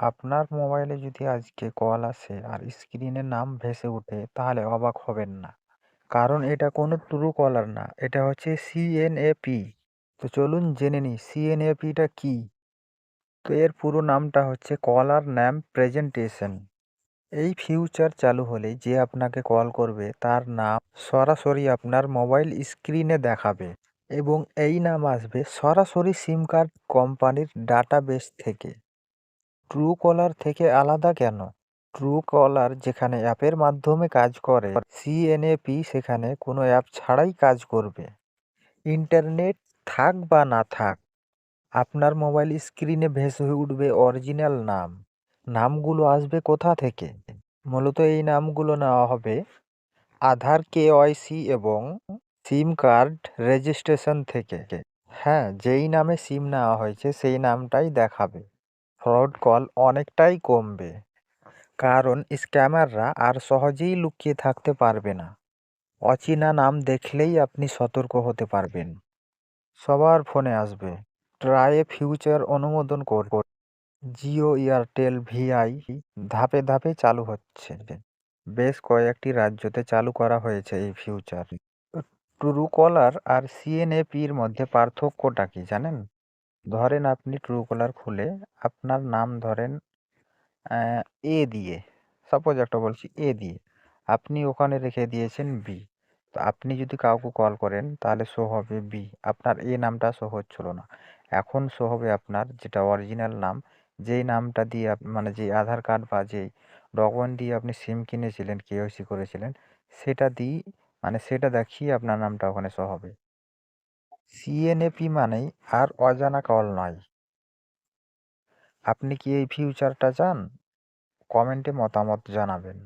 আপনার মোবাইলে যদি আজকে কল আসে আর স্ক্রিনে নাম ভেসে ওঠে, তাহলে অবাক হবেন না। কারণ এটা কোনো ট্রু কলার না, এটা হচ্ছে সিএনএপি তো চলুন জেনে নিই সিএনএপিটা কী? তো এর পুরো নামটা হচ্ছে কলার নাম প্রেজেন্টেশন এই ফিউচার চালু হলে যে আপনাকে কল করবে, তার নাম সরাসরি আপনার মোবাইল স্ক্রিনে দেখাবে এবং এই নাম আসবে সরাসরি সিম কার্ড কোম্পানির ডাটাবেস থেকে। ট্রু কলার থেকে আলাদা কেন? ট্রু কলার যেখানে অ্যাপের মাধ্যমে কাজ করে, সিএনএপি সেখানে কোনো অ্যাপ ছাড়াই কাজ করবে। ইন্টারনেট থাক বা না থাক, আপনার মোবাইল স্ক্রিনে ভেসে উঠবে অরিজিনাল নাম। নামগুলো আসবে কোথা থেকে? মূলত এই নামগুলো নেওয়া হবে আধার কেওয়াইসি এবং সিম কার্ড রেজিস্ট্রেশন থেকে। হ্যাঁ যেই নামে সিম নেওয়া হয়েছে সেই নামটাই দেখাবে। ফ্রড কল অনেকটাই কমবে। কারণ স্ক্যামাররা আর সহজেই লুকিয়ে থাকতে পারবে না। অচেনা নাম দেখলেই আপনি সতর্ক হতে পারবেন। সবার ফোনে আসবে ট্রায়ে ফিউচার অনুমোদন কর জিও এয়ারটেল ভিআই ধাপে ধাপে চালু হচ্ছে। বেশ কয়েকটি রাজ্যতে চালু করা হয়েছে এই ফিউচার ট্রু কলার আর সিএনএপির মধ্যে পার্থক্যটা কি জানেন? ধরেন আপনি ট্রু কলার খুলে আপনার নাম ধরেন এ দিয়ে। সাপোজ একটা বলছি এ দিয়ে। আপনি ওখানে রেখে দিয়েছেন বি তো আপনি যদি কাউকে কল করেন, তাহলে শো হবে বি আপনার এ নামটা শো হচ্ছিল না। এখন শো হবে আপনার যেটা অরিজিনাল নাম। যেই নামটা দিয়ে মানে যে আধার কার্ড বা যেই ডকুমেন্ট দিয়ে আপনি সিম কিনেছিলেন কেওয়াইসি করেছিলেন, সেটা দিই মানে সেটা দেখিয়ে আপনার নামটা ওখানে শো হবে। সিএনএপি মানেই আর অজানা কল নয়। আপনি কি এই ফিউচারটা চান? কমেন্টে মতামত জানাবেন।